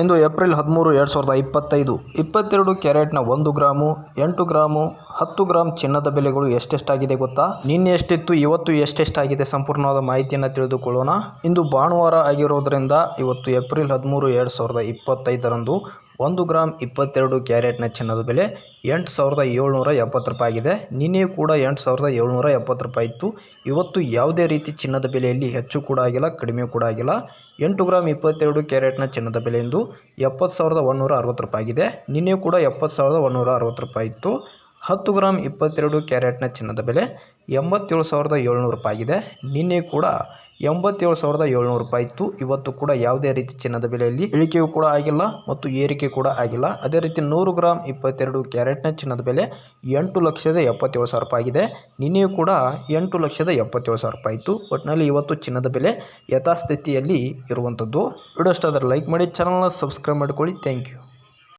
ಇಂದು April ಹದಿಮೂರು ಎರಡು ಸಾವಿರದ ಇಪ್ಪತ್ತೈದು. ಇಪ್ಪತ್ತೆರಡು ಕ್ಯಾರೆಟ್ನ ಒಂದು ಗ್ರಾಮು ಎಂಟು ಗ್ರಾಮು ಹತ್ತು ಗ್ರಾಮ್ ಚಿನ್ನದ ಬೆಲೆಗಳು ಎಷ್ಟೆಷ್ಟಾಗಿದೆ ಗೊತ್ತಾ? ನಿನ್ನೆ ಎಷ್ಟಿತ್ತು, ಇವತ್ತು ಎಷ್ಟೆಷ್ಟಾಗಿದೆ ಸಂಪೂರ್ಣವಾದ ಮಾಹಿತಿಯನ್ನು ತಿಳಿದುಕೊಳ್ಳೋಣ. ಇಂದು ಭಾನುವಾರ ಆಗಿರೋದ್ರಿಂದ ಇವತ್ತು ಏಪ್ರಿಲ್ ಹದಿಮೂರು ಎರಡು ಸಾವಿರದ ಇಪ್ಪತ್ತೈದರಂದು ಒಂದು ಗ್ರಾಮ್ ಇಪ್ಪತ್ತೆರಡು ಕ್ಯಾರೆಟ್ನ ಚಿನ್ನದ ಬೆಲೆ ಎಂಟು ಸಾವಿರದ ಏಳ್ನೂರ ಎಪ್ಪತ್ತು ರೂಪಾಯಿ ಆಗಿದೆ. ನಿನ್ನೆಯೂ ಕೂಡ ಎಂಟು ಸಾವಿರದ ಏಳ್ನೂರ ಎಪ್ಪತ್ತು ರೂಪಾಯಿ ಇತ್ತು. ಇವತ್ತು ಯಾವುದೇ ರೀತಿ ಚಿನ್ನದ ಬೆಲೆಯಲ್ಲಿ ಹೆಚ್ಚು ಕೂಡ ಆಗಿಲ್ಲ, ಕಡಿಮೆ ಕೂಡ ಆಗಿಲ್ಲ. ಎಂಟು ಗ್ರಾಮ್ ಇಪ್ಪತ್ತೆರಡು ಕ್ಯಾರೆಟ್ನ ಚಿನ್ನದ ಬೆಲೆ ಎಪ್ಪತ್ತು ಸಾವಿರದ ಒಂದುನೂರ ಅರವತ್ತು ರೂಪಾಯಿ ಆಗಿದೆ. ನಿನ್ನೆ ಕೂಡ ಎಪ್ಪತ್ತು ಸಾವಿರದ ಒಂದುನೂರ ಅರವತ್ತು ರೂಪಾಯಿ ಇತ್ತು. ಹತ್ತು ಗ್ರಾಮ್ ಇಪ್ಪತ್ತೆರಡು ಕ್ಯಾರೆಟ್ನ ಚಿನ್ನದ ಬೆಲೆ ಎಂಬತ್ತೇಳು ಸಾವಿರದ ಏಳ್ನೂರು ರೂಪಾಯಿ ಆಗಿದೆ. ನಿನ್ನೆ ಕೂಡ ಎಂಬತ್ತೇಳು ಸಾವಿರದ ಏಳ್ನೂರು ರೂಪಾಯಿ ಇತ್ತು. ಇವತ್ತು ಕೂಡ ಯಾವುದೇ ರೀತಿ ಚಿನ್ನದ ಬೆಲೆಯಲ್ಲಿ ಇಳಿಕೆಯೂ ಕೂಡ ಆಗಿಲ್ಲ ಮತ್ತು ಏರಿಕೆ ಕೂಡ ಆಗಿಲ್ಲ. ಅದೇ ರೀತಿ ನೂರು ಗ್ರಾಮ್ ಇಪ್ಪತ್ತೆರಡು ಕ್ಯಾರೆಟ್ನ ಚಿನ್ನದ ಬೆಲೆ ಎಂಟು ಲಕ್ಷದ ಎಪ್ಪತ್ತೇಳು ಸಾವಿರ ರೂಪಾಯಿ ಆಗಿದೆ. ನಿನ್ನೆಯೂ ಕೂಡ ಎಂಟು ಲಕ್ಷದ ಎಪ್ಪತ್ತೇಳು ಸಾವಿರ ರೂಪಾಯಿ ಇತ್ತು. ಒಟ್ಟಿನಲ್ಲಿ ಇವತ್ತು ಚಿನ್ನದ ಬೆಲೆ ಯಥಾಸ್ಥಿತಿಯಲ್ಲಿ ಇರುವಂಥದ್ದು. ವಿಡಿಯೋ ಲೈಕ್ ಮಾಡಿ, ಚಾನಲ್ನ ಸಬ್ಸ್ಕ್ರೈಬ್ ಮಾಡ್ಕೊಳ್ಳಿ. Thank you.